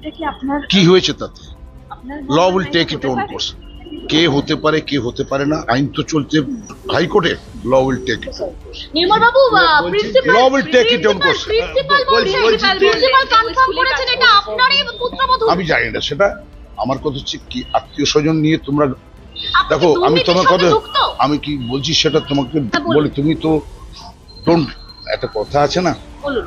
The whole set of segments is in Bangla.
এটা কি আপনার কি হয়েছে তাতে law will take it own course কে হতে পারে কে হতে পারে না আইন তো চলছে হাইকোর্টে law will take it course Nirmal Babu principal Law will take it on course. Principal confirm করেছেন এটা আপনারই পুত্রবধূ আমি জানি না সেটা আমার কথা হচ্ছে কি আত্মীয় স্বজন নিয়ে তোমরা দেখো আমি তোমার কথা আমি কি বলছি সেটা তোমাকে হ্যাঁ। বলে তুমি তো ডোন্ট একটা কথা আছে না বলুন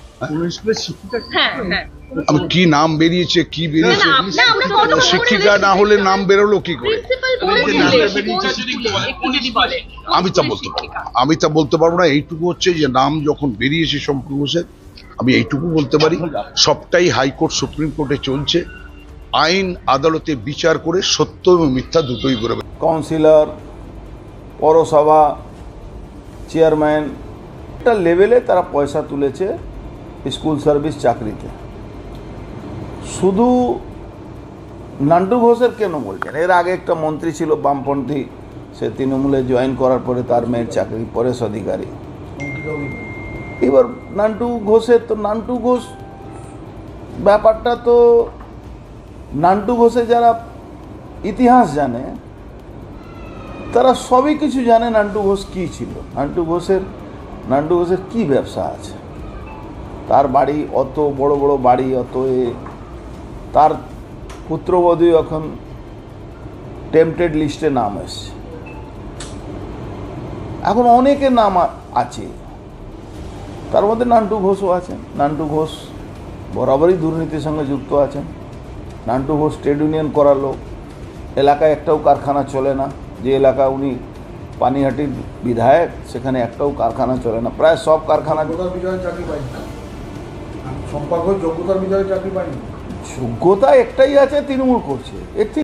করে হ্যাঁ হ্যাঁ। আমি কি নাম বেরিয়েছে কি বেরিয়েছে না, না, আমরা কোনো খবরে শিক্ষিকা না হলে নাম বেরোলো কি করে? আমি তা বলতে পারব না। আমি তা বলতে পারব না এইটুকু হচ্ছে যে নাম যখন বেরিয়েছে ঘোষের আমি এইটুকু বলতে পারি সবটাই হাইকোর্ট সুপ্রিম কোর্টে চলছে। আইন আদালতে বিচার করে সত্য এবং মিথ্যা দুটোই বেরোবে কাউন্সিলর পৌরসভা চেয়ারম্যান একটা লেভেলে তারা পয়সা তুলেছে। স্কুল সার্ভিস চাকরিতে। শুধু নান্টু ঘোষের কেন বলছেন? এর আগে একটা মন্ত্রী ছিল বামপন্থী, সে তৃণমূলে জয়েন করার পরে তার মেয়ের চাকরি, পরেশ অধিকারী। এবার নান্টু ঘোষের তো, নান্টু ঘোষ ব্যাপারটা তো, নান্টু ঘোষে যারা ইতিহাস জানে, তারা সবই কিছু জানে নান্টু ঘোষ কী ছিল। নান্টু ঘোষের নান্টু ঘোষের কী ব্যবসা আছে? তার বাড়ি অত বড় বড় বাড়ি, অত এ, তার পুত্রবধূ এখন টেম্পটেড লিস্টে নাম এসছে। এখন অনেকের নাম আছে। তার মধ্যে নান্টু ঘোষও আছেন। নান্টু ঘোষ বরাবরই দুর্নীতির সঙ্গে যুক্ত আছেন। নান্টু ঘোষ ট্রেড ইউনিয়ন করার লোক। এলাকায় একটাও কারখানা চলে না। যে এলাকা উনি পানিহাটির বিধায়ক, সেখানে একটাও কারখানা চলে না। প্রায় সব কারখানা সম্পর্ক যোগ্যতার বিষয়ে চাকরি পায়নি। যোগ্যতা একটাই আছে তৃণমূল করছে। এর